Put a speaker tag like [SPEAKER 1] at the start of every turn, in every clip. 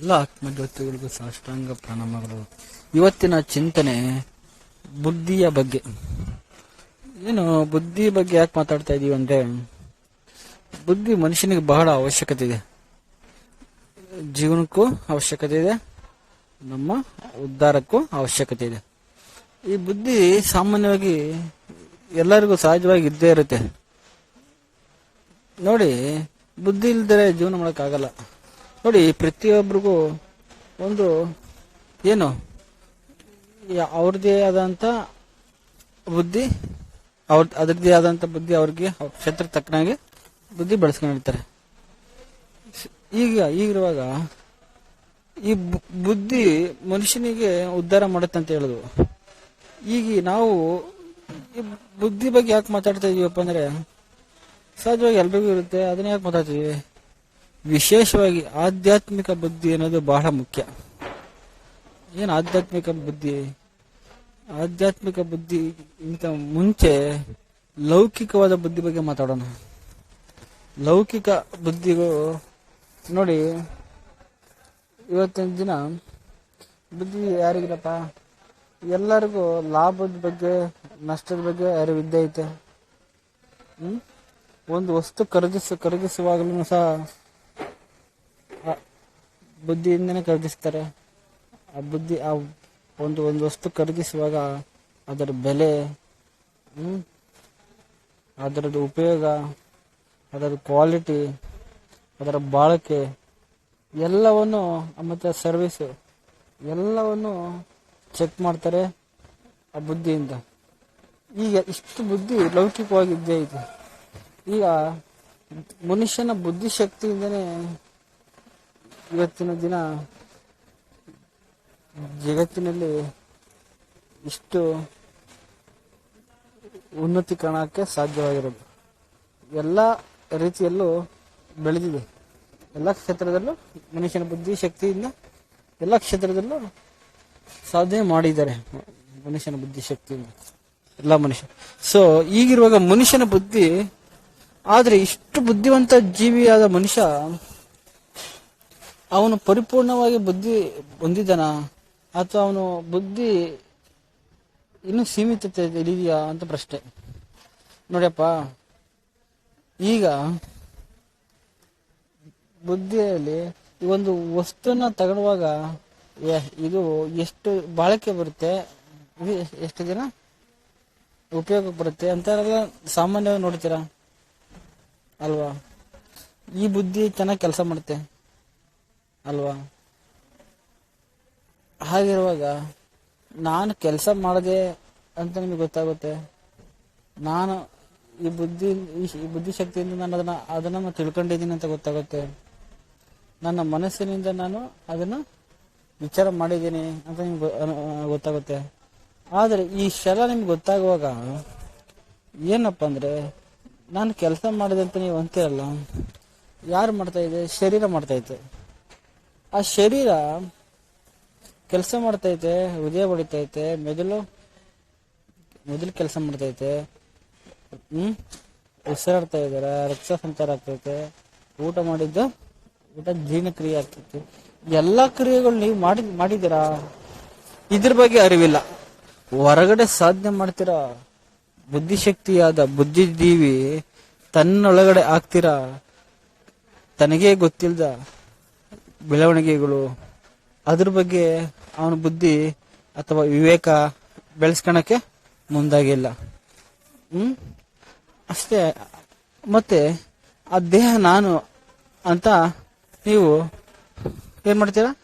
[SPEAKER 1] ಎಲ್ಲ ಆತ್ಮಜ್ಯೋತಿಗಳಿಗೂ ಸಾಷ್ಟಾಂಗ ಪ್ರಣಾಮಗಳು. ಇವತ್ತಿನ ಚಿಂತನೆ ಬುದ್ಧಿಯ ಬಗ್ಗೆ. ಏನು, ಬುದ್ಧಿ ಬಗ್ಗೆ ಯಾಕೆ ಮಾತಾಡ್ತಾ ಇದೀವಿ ಅಂದ್ರೆ, ಬುದ್ಧಿ ಮನುಷ್ಯನಿಗೆ ಬಹಳ ಅವಶ್ಯಕತೆ ಇದೆ. ಜೀವನಕ್ಕೂ ಅವಶ್ಯಕತೆ ಇದೆ. ನಮ್ಮ ಉದ್ಧಾರಕ್ಕೂ ಅವಶ್ಯಕತೆ ಇದೆ. ಈ ಬುದ್ಧಿ ಸಾಮಾನ್ಯವಾಗಿ ಎಲ್ಲರಿಗೂ ಸಹಜವಾಗಿ ಇದ್ದೇ ಇರುತ್ತೆ. ನೋಡಿ, ಬುದ್ಧಿ ಇಲ್ದರೆ ಜೀವನ ಮಾಡೋಕ್ಕಾಗಲ್ಲ. ನೋಡಿ ಪ್ರತಿಯೊಬ್ಬರಿಗೂ ಒಂದು ಏನು? ಅವ್ರದ್ದೇ ಆದಂಥ ಬುದ್ಧಿ, ಅವ್ರ, ಅದರದ್ದೇ ಆದಂಥ ಬುದ್ಧಿ ಅವ್ರಿಗೆ, ಅವ್ರ ಕ್ಷೇತ್ರ ತಕ್ಕನಾಗಿ ಬುದ್ಧಿ ಬೆಳೆಸ್ಕೊಂಡಿರ್ತಾರೆ ಈಗ, ಈಗಿರುವಾಗ ಈ ಬುದ್ಧಿ ಮನುಷ್ಯನಿಗೆ ಉದ್ಧಾರ ಮಾಡುತ್ತೆ ಅಂತ ಹೇಳುದು. ಈಗ ನಾವು ಈ ಬುದ್ಧಿ ಬಗ್ಗೆ ಯಾಕೆ ಮಾತಾಡ್ತಾ ಇದೀವಪ್ಪ ಅಂದ್ರೆ, ಸಹಜವಾಗಿ ಎಲ್ರಿಗೂ ಇರುತ್ತೆ, ಅದನ್ನ ಯಾಕೆ ಮಾತಾಡ್ತೀವಿ ವಿಶೇಷವಾಗಿ ಆಧ್ಯಾತ್ಮಿಕ ಬುದ್ಧಿ ಅನ್ನೋದು ಬಹಳ ಮುಖ್ಯ. ಏನು ಆಧ್ಯಾತ್ಮಿಕ ಬುದ್ಧಿ? ಆಧ್ಯಾತ್ಮಿಕ ಬುದ್ಧಿ ಇಂತ ಮುಂಚೆ ಲೌಕಿಕವಾದ ಬುದ್ಧಿ ಬಗ್ಗೆ ಮಾತಾಡೋಣ. ಲೌಕಿಕ ಬುದ್ಧಿಗೂ ನೋಡಿ, ಇವತ್ತಿನ ದಿನ ಬುದ್ಧಿ ಯಾರಿಗಿರಪ್ಪ ಎಲ್ಲರಿಗೂ ಲಾಭದ ಬಗ್ಗೆ, ನಷ್ಟದ ಬಗ್ಗೆ ಯಾರು ವಿದ್ಯೆ ಐತೆ? ಒಂದು ವಸ್ತು ಖರೀದಿಸ ಖರೀದಿಸುವಾಗಲೂ ಸಹ ಬುದ್ಧಿಯಿಂದನೇ ಖರೀದಿಸ್ತಾರೆ. ಆ ಬುದ್ಧಿ, ಆ ಒಂದು ಒಂದು ವಸ್ತು ಖರೀದಿಸುವಾಗ ಅದರ ಬೆಲೆ ಅದರದ್ದು ಉಪಯೋಗ, ಅದರ ಕ್ವಾಲಿಟಿ, ಅದರ ಬಾಳಿಕೆ, ಎಲ್ಲವನ್ನು ಮತ್ತೆ ಸರ್ವಿಸ್ ಎಲ್ಲವನ್ನು ಚೆಕ್ ಮಾಡ್ತಾರೆ ಆ ಬುದ್ಧಿಯಿಂದ. ಈಗ ಇಷ್ಟು ಬುದ್ಧಿ ಲೌಕಿಕವಾಗಿದ್ದೇ ಇದೆ. ಈಗ ಮನುಷ್ಯನ ಬುದ್ಧಿಶಕ್ತಿಯಿಂದನೇ ಇವತ್ತಿನ ದಿನ ಜಗತ್ತಿನಲ್ಲಿ ಇಷ್ಟು ಉನ್ನತಿ ಕಾಣಕ್ಕೆ ಸಾಧ್ಯವಾಗಿರೋದು. ಎಲ್ಲ ರೀತಿಯಲ್ಲೂ ಬೆಳೆದಿದೆ. ಎಲ್ಲ ಕ್ಷೇತ್ರದಲ್ಲೂ ಮನುಷ್ಯನ ಬುದ್ಧಿ, ಶಕ್ತಿಯಿಂದ ಎಲ್ಲ ಕ್ಷೇತ್ರದಲ್ಲೂ ಸಾಧನೆ ಮಾಡಿದ್ದಾರೆ ಮನುಷ್ಯನ ಬುದ್ಧಿ, ಶಕ್ತಿಯಿಂದ ಎಲ್ಲ ಮನುಷ್ಯ. ಸೊ ಈಗಿರುವಾಗ ಮನುಷ್ಯನ ಬುದ್ಧಿ, ಆದರೆ ಇಷ್ಟು ಬುದ್ಧಿವಂತ ಜೀವಿಯಾದ ಮನುಷ್ಯ ಅವನು ಪರಿಪೂರ್ಣವಾಗಿ ಬುದ್ಧಿ ಹೊಂದಿದ್ದಾನ? ಅಥವಾ ಅವನು ಬುದ್ಧಿ ಇನ್ನೂ ಸೀಮಿತತೆ ಇದೆಯಾ ಅಂತ ಪ್ರಶ್ನೆ. ನೋಡ್ಯಪ್ಪ, ಈಗ ಬುದ್ಧಿಯಲ್ಲಿ ಒಂದು ವಸ್ತುನ ತಗೊಳ್ಳುವಾಗ ಇದು ಎಷ್ಟು ಬಾಳಿಕೆ ಬರುತ್ತೆ? ಇದು ಎಷ್ಟು ದಿನ ಉಪಯೋಗಕ್ಕೆ ಬರುತ್ತೆ ಅಂತ ಸಾಮಾನ್ಯವಾಗಿ ನೋಡ್ತೀರಾ? ಅಲ್ವಾ? ಈ ಬುದ್ಧಿ ಚೆನ್ನಾಗಿ ಕೆಲಸ ಮಾಡುತ್ತೆ. ಅಲ್ವಾ? ಹಾಗಿರುವಾಗ ನಾನು ಕೆಲಸ ಮಾಡದೆ ಅಂತ ನಿಮಗೆ ಗೊತ್ತಾಗುತ್ತೆ? ನಾನು ಈ ಬುದ್ಧಿ, ಈ- ಬುದ್ಧಿಶಕ್ತಿಯಿಂದ ನಾನು ಅದನ್ನ ಅದನ್ನ ನಾನು ತಿಳ್ಕೊಂಡಿದ್ದೀನಿ ಅಂತ ಗೊತ್ತಾಗುತ್ತೆ? ನನ್ನ ಮನಸ್ಸಿನಿಂದ ನಾನು ಅದನ್ನ ವಿಚಾರ ಮಾಡಿದ್ದೀನಿ ಅಂತ ನಿಮ್ಗೆ ಗೊತ್ತಾಗುತ್ತೆ? ಆದರೆ ಈ ಶರ ನಿಮ್ಗೆ ಗೊತ್ತಾಗುವಾಗ ಏನಪ್ಪ ಅಂದ್ರೆ ನಾನು ಕೆಲಸ ಮಾಡಿದೆ ಅಂತ ನೀವು ಅಂತೀರಲ್ಲ, ಯಾರು ಮಾಡ್ತಾ ಇದೆ? ಶರೀರ ಮಾಡ್ತಾ ಇತ್ತು. ಆ ಶರೀರ ಕೆಲಸ ಮಾಡ್ತೈತೆ ಹೃದಯ ಬಡಿತೈತೆ, ಮೆದುಳು ಮೆದುಳು ಕೆಲಸ ಮಾಡ್ತೈತೆ, ಹ್ಮ್? ಉಸಿರಾಡ್ತಾ ಇದಾರೆ, ರಕ್ತ ಸಂಚಾರ ಆಗ್ತೈತೆ, ಊಟ ಮಾಡಿದ್ದು, ಊಟ ಜೀರ್ಣಕ್ರಿಯೆ ಆಗ್ತೈತೆ. ಎಲ್ಲಾ ಕ್ರಿಯೆಗಳು ನೀವು ಮಾಡಿ, ಮಾಡಿದ್ದೀರಾ? ಇದ್ರ ಬಗ್ಗೆ ಅರಿವಿಲ್ಲ. ಹೊರಗಡೆ ಸಾಧನೆ ಮಾಡ್ತೀರಾ? ಬುದ್ಧಿಶಕ್ತಿಯಾದ ಬುದ್ಧಿಜೀವಿ ತನ್ನೊಳಗಡೆ ಆಗ್ತೀರಾ? ತನಗೇ ಗೊತ್ತಿಲ್ದ? ಬೆಳವಣಿಗೆಗಳು, ಅದ್ರ ಬಗ್ಗೆ ಅವನ ಬುದ್ಧಿ ಅಥವಾ ವಿವೇಕ ಬೆಳೆಸ್ಕೊಳಕ್ಕೆ ಮುಂದಾಗಿಲ್ಲ. ಹ್ಮ್? ಅಷ್ಟೇ. ಮತ್ತೆ, ಆ ದೇಹ ನಾನು ಅಂತ ನೀವು ಏನ್ ಮಾಡ್ತೀರಾ?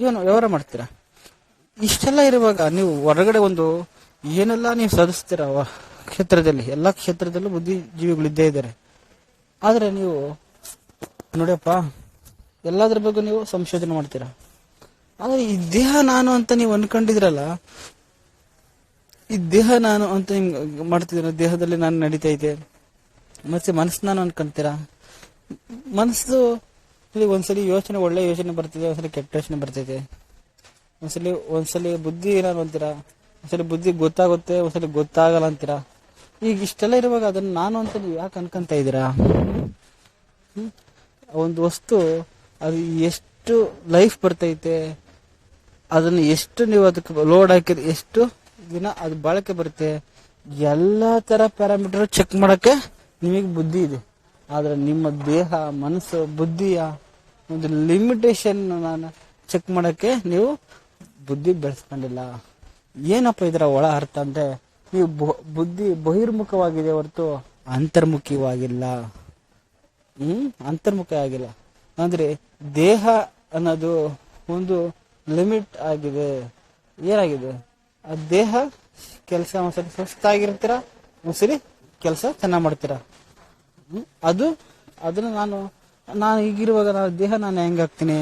[SPEAKER 1] ಏನು ವ್ಯವಹಾರ ಮಾಡ್ತೀರಾ? ಇಷ್ಟೆಲ್ಲ ಇರುವಾಗ ನೀವು ಹೊರಗಡೆ ಒಂದು ಏನೆಲ್ಲ ನೀವು ಸಾಧಿಸ್ತೀರ? ಕ್ಷೇತ್ರದಲ್ಲಿ, ಎಲ್ಲ ಕ್ಷೇತ್ರದಲ್ಲೂ ಬುದ್ಧಿಜೀವಿಗಳಿದ್ದೇ ಇದ್ದಾರೆ. ಆದರೆ ನೀವು ನೋಡಿಯಪ್ಪ, ಎಲ್ಲದ್ರ ಬಗ್ಗೆ ನೀವು ಸಂಶೋಧನೆ ಮಾಡ್ತೀರಾ? ಆದ್ರೆ ಈ ದೇಹ ನಾನು ಅಂತ ನೀವು ಅನ್ಕೊಂಡಿದ್ರಲ್ಲ, ಈ ದೇಹ ನಾನು ಅಂತ ನಿಮ್ಗೆ ಮಾಡ್ತಿದ್ದೀರ? ದೇಹದಲ್ಲಿ ನಾನು ನಡೀತಾ ಇದ್ದೆ. ಮತ್ತೆ ಮನಸ್ಸು ನಾನು ಅನ್ಕೊಂತೀರಾ? ಮನಸ್ಸು, ಇಲ್ಲಿ ಒಂದ್ಸಲಿ ಯೋಚನೆ, ಒಳ್ಳೆ ಯೋಚನೆ ಬರ್ತಿದೆ, ಒಂದ್ಸಲಿ ಕೆಟ್ಟ ಯೋಚನೆ ಬರ್ತಿದೆ. ಒಂದ್ಸಲಿ ಒಂದ್ಸಲಿ ಬುದ್ಧಿ ಏನಾರು ಅಂತೀರಾ? ಒಂದ್ಸಲಿ ಬುದ್ಧಿ ಗೊತ್ತಾಗುತ್ತೆ, ಒಂದ್ಸಲಿ ಗೊತ್ತಾಗಲ್ಲ ಅಂತೀರಾ? ಈಗ ಇಷ್ಟೆಲ್ಲ ಇರುವಾಗ ಅದನ್ನ ನಾನು ಅಂತ ನೀವು ಯಾಕೆ ಅನ್ಕೊಂತ ಇದ್ದೀರಾ? ಒಂದು ವಸ್ತು, ಅದು ಎಷ್ಟು ಲೈಫ್ ಬರ್ತೈತೆ, ಅದನ್ನು ಎಷ್ಟು ನೀವು ಅದಕ್ಕೆ ಲೋಡ್ ಹಾಕಿದ್ರೆ ಎಷ್ಟು ದಿನ ಅದು ಬಾಳಿಕೆ ಬರುತ್ತೆ, ಎಲ್ಲಾ ತರ ಪ್ಯಾರಾಮೀಟರ್ ಚೆಕ್ ಮಾಡಕ್ಕೆ ನಿಮಗೆ ಬುದ್ಧಿ ಇದೆ. ಆದ್ರೆ ನಿಮ್ಮ ದೇಹ, ಮನಸ್ಸು, ಬುದ್ಧಿಯ ಒಂದು ಲಿಮಿಟೇಷನ್ ನಾನು ಚೆಕ್ ಮಾಡಕ್ಕೆ ನೀವು ಬುದ್ಧಿ ಬೆಳೆಸ್ಕೊಂಡಿಲ್ಲ. ಏನಪ್ಪ ಇದರ ಒಳ ಅರ್ಥ ಅಂದ್ರೆ, ನೀವು ಬುದ್ಧಿ ಬಹಿರ್ಮುಖವಾಗಿದೆ ಹೊರತು ಅಂತರ್ಮುಖಿವಾಗಿಲ್ಲ. ಹ್ಮ್, ಅಂತರ್ಮುಖ ಆಗಿಲ್ಲ. ಅಂದ್ರೆ ದೇಹ ಅನ್ನೋದು ಒಂದು ಲಿಮಿಟ್ ಆಗಿದೆ. ಏನಾಗಿದೆ? ಆ ದೇಹ ಕೆಲಸ ಒಂದ್ಸರಿ ಸುಸ್ತಾಗಿರ್ತೀರ, ಒಂದ್ಸರಿ ಕೆಲಸ ಚೆನ್ನಾಗಿ ಮಾಡ್ತೀರ? ಅದು, ಅದನ್ನ ನಾನು ನಾನು ಈಗಿರುವಾಗ ನಾನು ದೇಹ ನಾನು ಹೆಂಗಾಗ್ತೀನಿ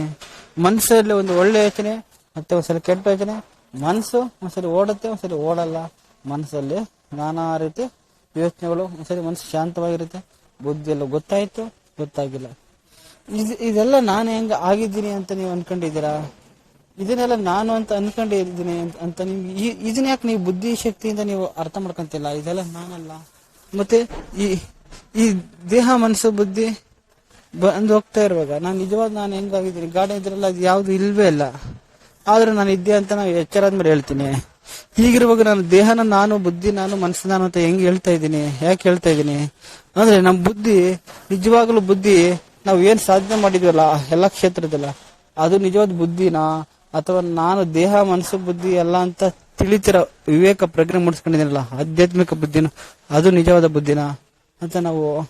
[SPEAKER 1] ಮನಸ್ಸಲ್ಲಿ ಒಂದು ಒಳ್ಳೆ ಯೋಚನೆ, ಮತ್ತೆ ಒಂದ್ಸಲ ಕೆಟ್ಟ ಯೋಚನೆ. ಮನಸ್ಸು ಒಂದ್ಸರಿ ಓಡುತ್ತೆ, ಒಂದ್ಸರಿ ಓಡಲ್ಲ. ಮನಸ್ಸಲ್ಲಿ ನಾನಾ ರೀತಿ ಯೋಚನೆಗಳು, ಒಂದ್ಸರಿ ಮನಸ್ಸು ಶಾಂತವಾಗಿರುತ್ತೆ. ಎಲ್ಲ ಗೊತ್ತಾಯ್ತು? ಗೊತ್ತಾಗಿಲ್ಲ. ಇದು, ಇದೆಲ್ಲ ನಾನು ಹೆಂಗ ಆಗಿದ್ದೀನಿ ಅಂತ ನೀವು ಅನ್ಕೊಂಡಿದ್ದೀರಾ? ಇದನ್ನೆಲ್ಲ ನಾನು ಅಂತ ಅನ್ಕೊಂಡಿದ್ದೀನಿ ಅಂತ- ನಿಮ್ಗೆ ಇದನ್ನ ಯಾಕೆ ನೀವು ಬುದ್ಧಿ ಶಕ್ತಿಯಿಂದ ನೀವು ಅರ್ಥ ಮಾಡ್ಕೊಂತಿಲ್ಲ? ಇದೆಲ್ಲ ನಾನಲ್ಲ. ಮತ್ತೆ ಈ ಈ ದೇಹ, ಮನಸ್ಸು, ಬುದ್ಧಿ ಬಂದು ಹೋಗ್ತಾ ಇರುವಾಗ ನಾನು ನಿಜವಾದ ನಾನು ಹೆಂಗಾಗಿದ್ದೀನಿ ಗಾಡಿ ಇದ್ರಲ್ಲ ಅದು ಯಾವ್ದು ಇಲ್ವೇ ಇಲ್ಲ. ಆದ್ರೆ ನಾನು ಇದ್ದೆ ಅಂತ ನಾವು ಎಚ್ಚರ ಆದ್ಮೇಲೆ ಹೇಳ್ತೀನಿ. ಹೀಗಿರುವಾಗ ನಾನು ದೇಹನ ನಾನು, ಬುದ್ಧಿ ನಾನು, ಮನಸ್ಸು ನಾನು ಅಂತ ಹೆಂಗ್ ಹೇಳ್ತಾ ಇದ್ದೀನಿ? ಯಾಕೆ ಹೇಳ್ತಾ ಇದ್ದೀನಿ? ಅಂದ್ರೆ ನಮ್ಮ ಬುದ್ಧಿ, ನಿಜವಾಗ್ಲೂ ಬುದ್ಧಿ, ನಾವು ಏನ್ ಸಾಧನೆ ಮಾಡಿದ್ವಲ್ಲ, ಎಲ್ಲ ಕ್ಷೇತ್ರದಲ್ಲ, ಅದು ನಿಜವಾದ ಬುದ್ಧಿನಾ, ಅಥವಾ ನಾನು ದೇಹ, ಮನಸ್ಸು, ಬುದ್ಧಿ, ಎಲ್ಲ ಅಂತ ತಿಳಿತಿರ ವಿವೇಕ ಪ್ರಜ್ಞೆ ಮೂಡಿಸ್ಕೊಂಡಿದ್ದೀನಲ್ಲ, ಆಧ್ಯಾತ್ಮಿಕ ಬುದ್ಧಿನ, ಅದು ನಿಜವಾದ ಬುದ್ಧಿನಾ ಅಂತ ನಾವು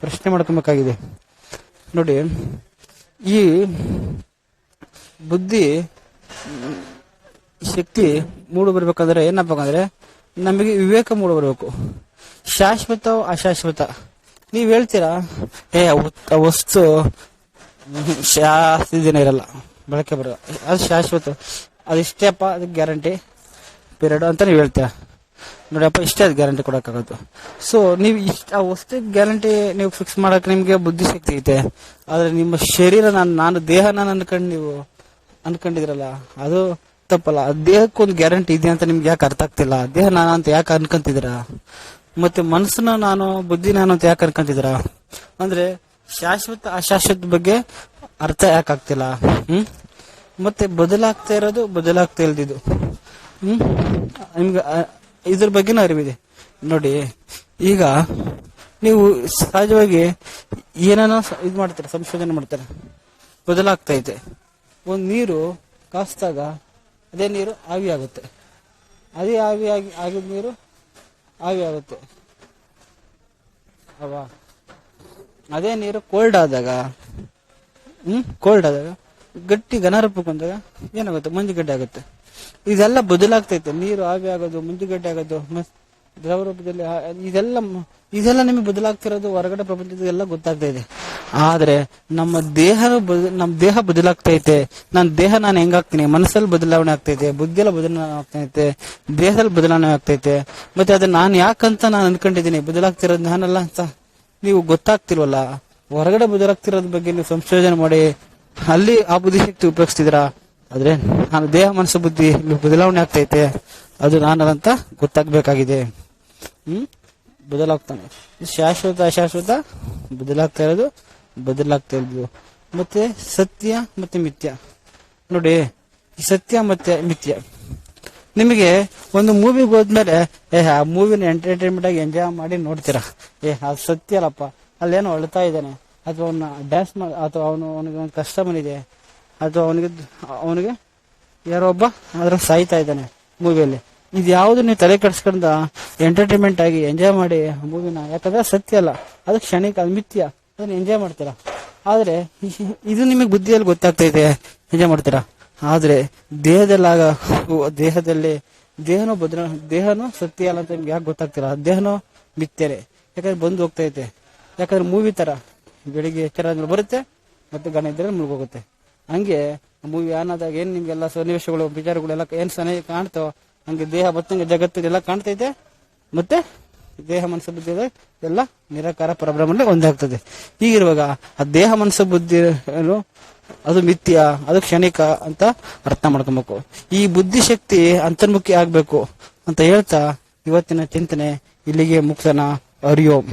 [SPEAKER 1] ಪ್ರಶ್ನೆ ಮಾಡ್ಕೊಬೇಕಾಗಿದೆ. ನೋಡಿ, ಈ ಬುದ್ಧಿ, ಶಕ್ತಿ ಮೂಡು ಬರ್ಬೇಕಂದ್ರೆ ಏನಪ್ಪ ಅಂದ್ರೆ ನಮಗೆ ವಿವೇಕ ಮೂಡು ಬರಬೇಕು. ಶಾಶ್ವತ ಅಶಾಶ್ವತ? ನೀವ್ ಹೇಳ್ತೀರಾ? ಏ ವಸ್ತು- ಜಾಸ್ತಿ ದಿನ ಇರಲ್ಲ. ಬಳಕೆ ಬರೋ ಅದು ಶಾಶ್ವತ. ಅದಿಷ್ಟೇಪ್ಪ ಅದಕ್ಕೆ ಗ್ಯಾರಂಟಿ. ಪೀರಿಯಡ್ ಅಂತ ನೀವು ಹೇಳ್ತೀರಾ? ನೋಡಪ್ಪ ಇಷ್ಟೇ ಅದು ಗ್ಯಾರಂಟಿ ಕೊಡೋಕ್ಕಾಗುತ್ತೆ ಸೊ ನೀವು ಇಷ್ಟ, ಆ ವಸ್ತು ಗ್ಯಾರಂಟಿ ನೀವು ಫಿಕ್ಸ್ ಮಾಡಕ್ ನಿಮ್ಗೆ ಬುದ್ಧಿಶಕ್ತಿ ಐತೆ. ಆದರೆ ನಿಮ್ಮ ಶರೀರ ನಾನು ನಾನು ದೇಹ ನಾನು ಅನ್ಕೊಂಡು ನೀವು ಅನ್ಕೊಂಡಿದ್ರಲ್ಲ ಅದು ತಪ್ಪಲ್ಲ. ದೇಹಕ್ಕೊಂದು ಗ್ಯಾರಂಟಿ ಇದೆ ಅಂತ ನಿಮ್ಗೆ ಯಾಕೆ ಅರ್ಥ ಆಗ್ತಿಲ್ಲ? ದೇಹ ನಾನು ಅಂತ ಯಾಕೆ ಅನ್ಕೊಂತಿದ್ದೀರಾ? ಮತ್ತೆ ಮನಸ್ಸನ್ನ ನಾನು, ಬುದ್ಧಿ ನಾನು ಅಂತ ಯಾಕೆ ಅನ್ಕೊಂತಿದ್ರ ಅಂದ್ರೆ ಶಾಶ್ವತ, ಅಶಾಶ್ವತ ಬಗ್ಗೆ ಅರ್ಥ ಯಾಕೆ ಆಗ್ತಿಲ್ಲ? ಹ್ಮ್? ಮತ್ತೆ ಬದಲಾಗ್ತಾ ಇರೋದು ಬದಲಾಗ್ತಾ ಇಲ್ದಿದ್ದು. ಹ್ಮ್? ನಿಮ್ಗೆ ಇದ್ರ ಬಗ್ಗೆನೂ ಅರಿವಿದೆ. ನೋಡಿ, ಈಗ ನೀವು ಸಹಜವಾಗಿ ಏನೇನೋ ಇದು ಮಾಡ್ತಾರೆ, ಸಂಶೋಧನೆ ಮಾಡ್ತಾರೆ. ಬದಲಾಗ್ತಾ ಐತೆ ಒಂದ್ ನೀರು ಕಾಸ್ದಾಗ, ಅದೇ ನೀರು ಆವಿ ಆಗುತ್ತೆ ಅದೇ ಆವಿ ಆಗಿ, ಆಗಿದ ನೀರು ಆವಿ ಆಗುತ್ತೆ. ಅವಾ ಅದೇ ನೀರು ಕೋಲ್ಡ್ ಆದಾಗ, ಹ್ಮ್ ಕೋಲ್ಡ್ ಆದಾಗ, ಗಟ್ಟಿ ಘನರೂಪಕ್ಕೆ ಬಂದಾಗ ಏನಾಗುತ್ತೆ? ಮಂಜುಗಡ್ಡೆ ಆಗುತ್ತೆ. ಇದೆಲ್ಲ ಬದಲಾಗ್ತೈತೆ. ನೀರು ಆವಿ ಆಗೋದು, ಮಂಜುಗಡ್ಡೆ ಆಗೋದು ಮತ್ ದ್ರವ ರೂಪದಲ್ಲಿ ಇದೆಲ್ಲ ಇದೆಲ್ಲ ನಿಮಗೆ ಬದಲಾಗ್ತಿರೋದು ಹೊರಗಡೆ ಪ್ರಪಂಚದ ಎಲ್ಲ ಗೊತ್ತಾಗ್ತಾ ಇದೆ. ಆದ್ರೆ ನಮ್ಮ ದೇಹ ನಮ್ಮ ದೇಹ ಬದಲಾಗ್ತೈತೆ ನನ್ನ ದೇಹ ನಾನು ಹೆಂಗಾಗ್ತೀನಿ? ಮನಸ್ಸಲ್ಲಿ ಬದಲಾವಣೆ ಆಗ್ತೈತೆ ಬುದ್ಧಿಯಲ್ಲಿ ಬದಲಾವಣೆ ಆಗ್ತೈತೆ ದೇಹದಲ್ಲಿ ಬದಲಾವಣೆ ಆಗ್ತೈತೆ ಮತ್ತೆ ಅದು ನಾನು ಯಾಕಂತ ನಾನು ಅನ್ಕೊಂಡಿದ್ದೀನಿ? ಬದಲಾಗ್ತಿರೋದು ನಾನಲ್ಲ ಅಂತ. ನೀವು ಗೊತ್ತಾಗ್ತಿಲ್ವಲ್ಲ? ಹೊರಗಡೆ ಬದಲಾಗ್ತಿರೋದ್ ಬಗ್ಗೆ ನೀವು ಸಂಶೋಧನೆ ಮಾಡಿ. ಅಲ್ಲಿ ಆ ಬುದ್ಧಿಶಕ್ತಿ ಉಪಯೋಗಿಸ್ತಿದ್ದೀರಾ? ಆದ್ರೆ ನಾನು ದೇಹ, ಮನಸ್ಸು, ಬುದ್ಧಿ, ಬದಲಾವಣೆ ಆಗ್ತೈತೆ ಅದು ನಾನಂತ ಗೊತ್ತಾಗ್ಬೇಕಾಗಿದೆ. ಬದಲಾಗ್ತಾನೆ. ಶಾಶ್ವತ, ಅಶಾಶ್ವತ, ಬದಲಾಗ್ತಾ ಇರೋದು ಬದಲಾಗ್ತಾ ಇರೋದು. ಮತ್ತೆ ಸತ್ಯ ಮತ್ತೆ ಮಿಥ್ಯ. ನೋಡಿ ಸತ್ಯ ಮತ್ತೆ ಮಿಥ್ಯ. ನಿಮಗೆ ಒಂದು ಮೂವಿಗೆ ಹೋದ್ಮೇಲೆ, ಏ, ಆ ಮೂವಿನ ಎಂಟರ್ಟೈನ್ಮೆಂಟ್ ಆಗಿ ಎಂಜಾಯ್ ಮಾಡಿ ನೋಡ್ತೀರಾ? ಏ ಅದು ಸತ್ಯ ಅಲ್ಲಪ್ಪ ಅಲ್ಲೇನೋ ಅಳ್ತಾ ಇದ್ದಾನೆ. ಅಥವಾ ಅವನ ಡ್ಯಾನ್ಸ್ ಮಾಡಿ ಅಥವಾ ಅವನು, ಅವನಿಗೆ ಒಂದು ಕಷ್ಟ ಬಂದಿದೆ ಅಥವಾ ಅವನಿಗೆ ಅವನಿಗೆ ಯಾರೋ ಒಬ್ಬ ಅದ್ರ ಸಾಯ್ತಾ ಇದ್ದಾನೆ ಮೂವಿಯಲ್ಲಿ ಇದು ಯಾವುದು ನೀವು ತಲೆ ಕೆಡಿಸ್ಕೊಂಡ ಎಂಟರ್ಟೈನ್ಮೆಂಟ್ ಆಗಿ ಎಂಜಾಯ್ ಮಾಡಿ ಮೂವಿನ ಯಾಕಂದ್ರೆ ಸತ್ಯ ಅಲ್ಲ. ಅದು ಕ್ಷಣಿಕ, ಅದು ಮಿಥ್ಯ ಅದನ್ನ ಎಂಜಾಯ್ ಮಾಡ್ತೀರಾ? ಆದ್ರೆ, ಇದು ನಿಮಗೆ ಬುದ್ಧಿಯಲ್ಲಿ ಗೊತ್ತಾಗ್ತೈತೆ ಎಂಜಾಯ್ ಮಾಡ್ತೀರಾ? ಆದ್ರೆ, ದೇಹದಲ್ಲಾಗ ದೇಹದಲ್ಲಿ, ದೇಹನೂ ಬದ್ರ ದೇಹನೂ ಸತ್ಯ ಅಲ್ಲ ಅಂತ ನಿಮ್ಗೆ ಯಾಕೆ ಗೊತ್ತಾಗ್ತಿಲ್ಲ ದೇಹನೂ ಮಿಥ್ಯರೆ. ಯಾಕಂದ್ರೆ ಬಂದು ಹೋಗ್ತೈತೆ ಯಾಕಂದ್ರೆ ಮೂವಿ ತರ, ಬೆಳಿಗ್ಗೆ ಎಚ್ಚರ ಅಂದ್ರೆ ಬರುತ್ತೆ, ಮತ್ತೆ ಗಣ ಇದ್ರೆ ಮುಳುಗೋಗುತ್ತೆ. ಹಂಗೆ ಮೂವಿ ಆನ್ ಆದಾಗ ಏನ್ ನಿಮ್ಗೆಲ್ಲ ಸನ್ನಿವೇಶಗಳು ವಿಚಾರಗಳೆಲ್ಲ ಏನ್ ಸನ್ನಿ ಕಾಣ್ತೋ ಹಂಗೆ ದೇಹ ಬತ್ತಂಗೆ ಜಗತ್ತು ಎಲ್ಲ ಕಾಣ್ತೈತೆ. ಮತ್ತೆ ದೇಹ ಮನಸ್ಸು ಬುದ್ಧಿ ಎಲ್ಲ ನಿರಾಕಾರ ಪರಬ್ರಹ್ಮನೇ ಒಂದಾಗ್ತದೆ ಹೀಗಿರುವಾಗ ಆ ದೇಹ ಮನಸ್ಸು ಬುದ್ಧಿ ಏನು, ಅದು ಮಿಥ್ಯ, ಅದು ಕ್ಷಣಿಕ ಅಂತ ಅರ್ಥ ಮಾಡ್ಕೊಬೇಕು. ಈ ಬುದ್ಧಿಶಕ್ತಿ ಅಂತರ್ಮುಖಿ ಆಗ್ಬೇಕು ಅಂತ ಹೇಳ್ತಾ ಇವತ್ತಿನ ಚಿಂತನೆ, ಇಲ್ಲಿಗೆ ಮುಕ್ತನ. ಹರಿಯೋಂ.